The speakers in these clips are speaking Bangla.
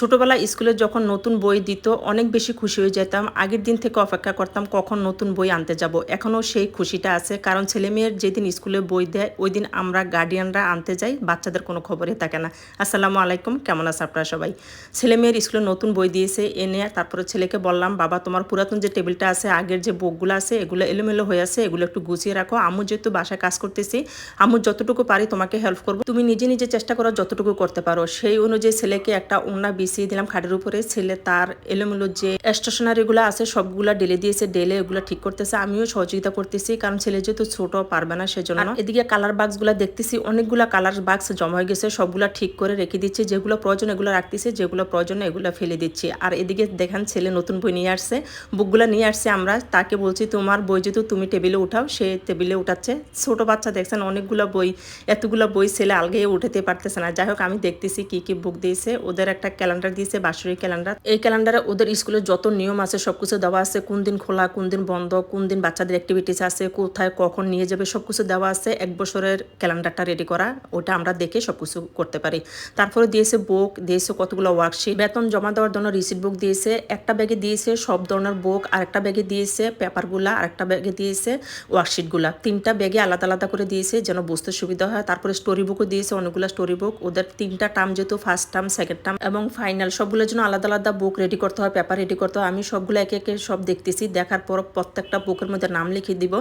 ছোটোবেলায় স্কুলে যখন নতুন বই দিত, অনেক বেশি খুশি হয়ে যেতাম। আগের দিন থেকে অপেক্ষা করতাম, কখন নতুন বই আনতে যাব। এখনও সেই খুশিটা আছে, কারণ ছেলে মেয়ের যেদিন স্কুলে বই দেয় ওই দিন আমরা গার্ডিয়ানরা আনতে যাই, বাচ্চাদের কোনো খবরই থাকে না। আসসালামু আলাইকুম, কেমন আছে আপনারা সবাই? ছেলে মেয়ের স্কুলে নতুন বই দিয়েছে এনে তারপরে ছেলেকে বললাম, বাবা, তোমার পুরাতন যে টেবিলটা আছে, আগের যে বুকগুলো আছে, এগুলো এলোমেলো হয়ে আছে, এগুলো একটু গুছিয়ে রাখো। আমু যেহেতু বাসায় কাজ করতেছি আমু যতটুকু পারি তোমাকে হেল্প করব। তুমি নিজে নিজে চেষ্টা করো যতটুকু করতে পারো। সেই অনুযায়ী ছেলেকে একটা ওনা বিছিয়ে দিলাম খাটের উপরে। ছেলে তার এলোমেলো যে স্টেশনারিগুলো আছে সবগুলা ডেলে দিয়েছে ডেলে এগুলো ঠিক করতেছে। আমিও সহযোগিতা করতেছি কারণ ছেলে যেহেতু ছোট পারবে না সেজন্য। এদিকে কালার বাক্স বাক্সগুলো দেখতেছি অনেকগুলা কালার বাক্স জমা হয়ে গেছে সবগুলা ঠিক করে রেখে দিচ্ছি। যেগুলো প্রয়োজন এগুলো রাখতেছি যেগুলো প্রয়োজন এগুলো ফেলে দিচ্ছি। আর এদিকে দেখেন ছেলে নতুন বই নিয়ে আসছে বুকগুলো নিয়ে আসছে আমরা। তাকে বলছি তোমার বই যেহেতু তুমি টেবিলে উঠাও সে টেবিলে উঠাচ্ছে। ছোট বাচ্চা দেখছেন অনেকগুলো বই এতগুলো বই ছেলে আলগে উঠাতে পারতেছে না। যাই হোক আমি দেখতেছি কি কি বুক দিয়েছে। ওদের একটা ক্যালেন্ডার দিয়েছে বাসুরি ক্যালেন্ডার। এই ক্যালেন্ডারে ওদের স্কুলে যত নিয়ম আছে, সবকিছু দেওয়া আছে, কোন দিন খোলা, কোন দিন বন্ধ, কোন দিন বাচ্চাদের অ্যাক্টিভিটিস আছে, কোথায় কখন নিয়ে যাবে, সবকিছু দেওয়া আছে, এক বছরের ক্যালেন্ডারটা রেডি করা, ওটা আমরা দেখে সবকিছু করতে পারি। তারপরে দিয়েছে বুক দিয়েছে কতগুলো ওয়ার্কশিট বেতন জমা দেওয়ার জন্য রিসিট বুক দিয়েছে, একটা ব্যাগে দিয়েছে সব ধরনের বুক আর একটা ব্যাগে দিয়েছে পেপারগুলা আর একটা ব্যাগে দিয়েছে ওয়ার্কশিটগুলা তিনটা ব্যাগে আলাদা আলাদা করে দিয়েছে যেন বুঝতে সুবিধা হয়। তারপরে স্টোরি বুকও দিয়েছে অনেকগুলো স্টোরি বুক ওদের তিনটা টার্ম যেহেতু ফার্স্ট টার্ম সেকেন্ড টার্ম এবং ফাইনাল সবগুলোর জন্য আলাদা আলাদা বুক রেডি করতে হয় পেপার রেডি করতে হয়। আমি সবগুলো একে একে সব দেখতেছি, দেখার পর প্রত্যেকটা বুকের মধ্যে নাম লিখে দিব।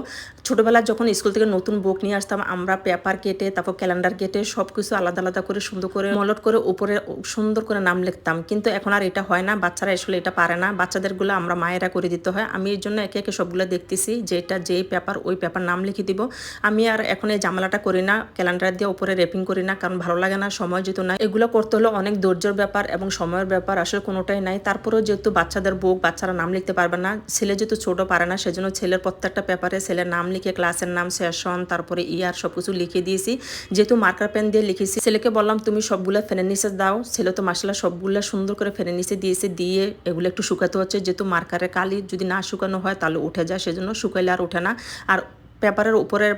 ছোটোবেলায় যখন স্কুল থেকে নতুন বুক নিয়ে আসতাম, আমরা পেপার কেটে, তারপর ক্যালেন্ডার কেটে সব কিছু আলাদা আলাদা করে, সুন্দর করে মলট করে, উপরে সুন্দর করে নাম লিখতাম। কিন্তু এখন আর এটা হয় না, বাচ্চারা আসলে এটা পারে না। বাচ্চাদেরগুলো আমরা মায়েরা করে দিতে হয়। আমি এই জন্য একে একে সবগুলো দেখতেছি, যেটা যেই পেপার ওই পেপার নাম লিখে দিব। আমি আর এখন এই জামালাটা করি না ক্যালেন্ডার দিয়ে উপরে রেপিং করি না, কারণ ভালো লাগে না, সময় যেহেতু না এগুলো করতে হলে অনেক ধৈর্যের ব্যাপার এবং সময়ের ব্যাপার আসলে কোনোটাই নাই। তারপরেও যেহেতু বাচ্চাদের বুক, বাচ্চারা নাম লিখতে পারবে না, ছেলে যেহেতু ছোট পারে না, সেজন্য ছেলের প্রত্যেকটা পেপারে ছেলের নাম লিখে, ক্লাসের নাম, সেশন, তারপরে ইয়ার সব কিছু লিখে দিয়েছি। যেহেতু মার্কার পেন দিয়ে লিখেছি, ছেলেকে বললাম, তুমি সবগুলো ফেনের নিচে দাও। ছেলে তো মাসালা সবগুলো সুন্দর করে ফেনের নিচে দিয়েছে, দিয়ে এগুলো একটু শুকাতে হচ্ছে। যেহেতু মার্কারের কালি যদি না শুকানো হয়, তাহলে উঠে যায়, সেজন্য শুকাইলে আর ওঠে না। আর পেপারের উপরের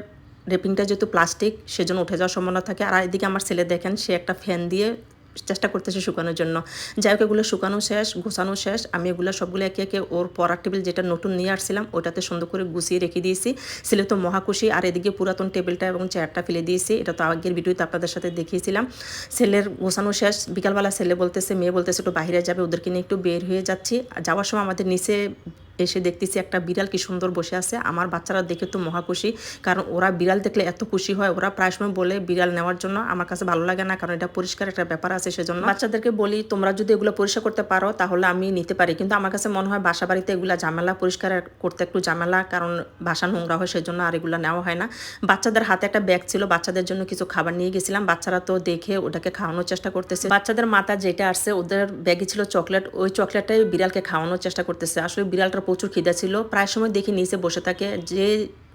রেপিংটা যেহেতু প্লাস্টিক, সেজন্য উঠে যাওয়ার সম্ভাবনা থাকে। আর এদিকে আমার ছেলে দেখেন, সে একটা ফ্যান দিয়ে চেষ্টা করতেছে শুকানোর জন্য। যাই হোক, এগুলো শুকানো শেষ, গোছানো শেষ। আমি এগুলো সবগুলো একে একে ওর পড়ার টেবিল যেটা নতুন নিয়ে আসছিলাম, ওটাতে সুন্দর করে গুছিয়ে রেখে দিয়েছি। ছেলে তো মহাকুশি আর এদিকে পুরাতন টেবিলটা এবং চেয়ারটা ফেলে দিয়েছি। এটা তো আগের ভিডিওতে আপনাদের সাথে দেখিয়েছিলাম। ছেলের গোছানো শেষ, বিকালবেলা ছেলে বলতেছে, মেয়ে বলতেছে, একটু বাইরে যাবে, ওদেরকে নিয়ে একটু বের হয়ে যাচ্ছি। যাওয়ার সময় আমাদের নিচে এসে দেখতেছি একটা বিড়াল কি সুন্দর বসে আছে। আমার বাচ্চারা দেখে তো মহা খুশি, কারণ ওরা বিড়াল দেখলে এত খুশি হয়। ওরা প্রায় সময় বলে বিড়াল নেওয়ার জন্য। আমার কাছে ভালো লাগে না, কারণ এটা পরিষ্কার একটা ব্যাপার আছে সেজন্য। বাচ্চাদেরকে বলি, তোমরা যদি এগুলো পরিষ্কার করতে পারো, তাহলে আমি নিতে পারি। কিন্তু আমার কাছে মনে হয় বাসা বাড়িতে এগুলো ঝামেলা, পরিষ্কার করতে একটু ঝামেলা, কারণ বাসা নোংরা হয় সেজন্য আর এগুলো নেওয়া হয় না। বাচ্চাদের হাতে একটা ব্যাগ ছিল, বাচ্চাদের জন্য কিছু খাবার নিয়ে গেছিলাম। বাচ্চারা তো দেখে ওটাকে খাওয়ানোর চেষ্টা করতেছে। বাচ্চাদের মাথা যেটা আসছে, ওদের ব্যাগে ছিল চকলেট। ওই চকলেটটাই বিড়ালকে খাওয়ানোর চেষ্টা করতেছে। আসলে বিড়ালটার প্রচুর খিদা ছিল। প্রায় সময় দেখি নিচে বসে থাকে। যে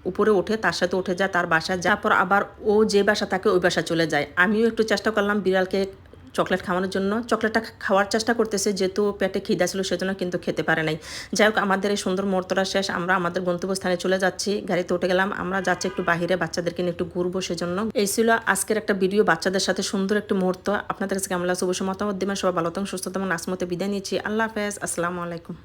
উপরে ওঠে, তার সাথে উঠে যায়, তার বাসা যাওয়ার পর আবার ও যে বাসা থাকে, ওই বাসা চলে যায়। আমিও একটু চেষ্টা করলাম বিড়ালকে চকলেট খাওয়ানোর জন্য। চকলেটটা খাওয়ার চেষ্টা করতেছে, যেহেতু পেটে খিদা ছিল, সেজন্য কিন্তু খেতে পারে নাই। যাই হোক, আমাদের এই সুন্দর মুহূর্তটা শেষ। আমরা আমাদের গন্তব্যস্থানে চলে যাচ্ছি। গাড়িতে উঠে গেলাম। আমরা যাচ্ছি একটু বাহিরে, বাচ্চাদেরকে নিয়ে একটু ঘুরবো সেজন্য। এই ছিল আজকের একটা ভিডিও, বাচ্চাদের সাথে সুন্দর একটি মুহূর্ত। আপনাদের কাছে কেমন লাগছে? অবশ্যই মতামত সবাই ভালো থাকুন, সুস্থ থাকুন। আসমতে বিদায় নিয়েছি আল্লাহ হাফেজ। আসসালামু আলাইকুম।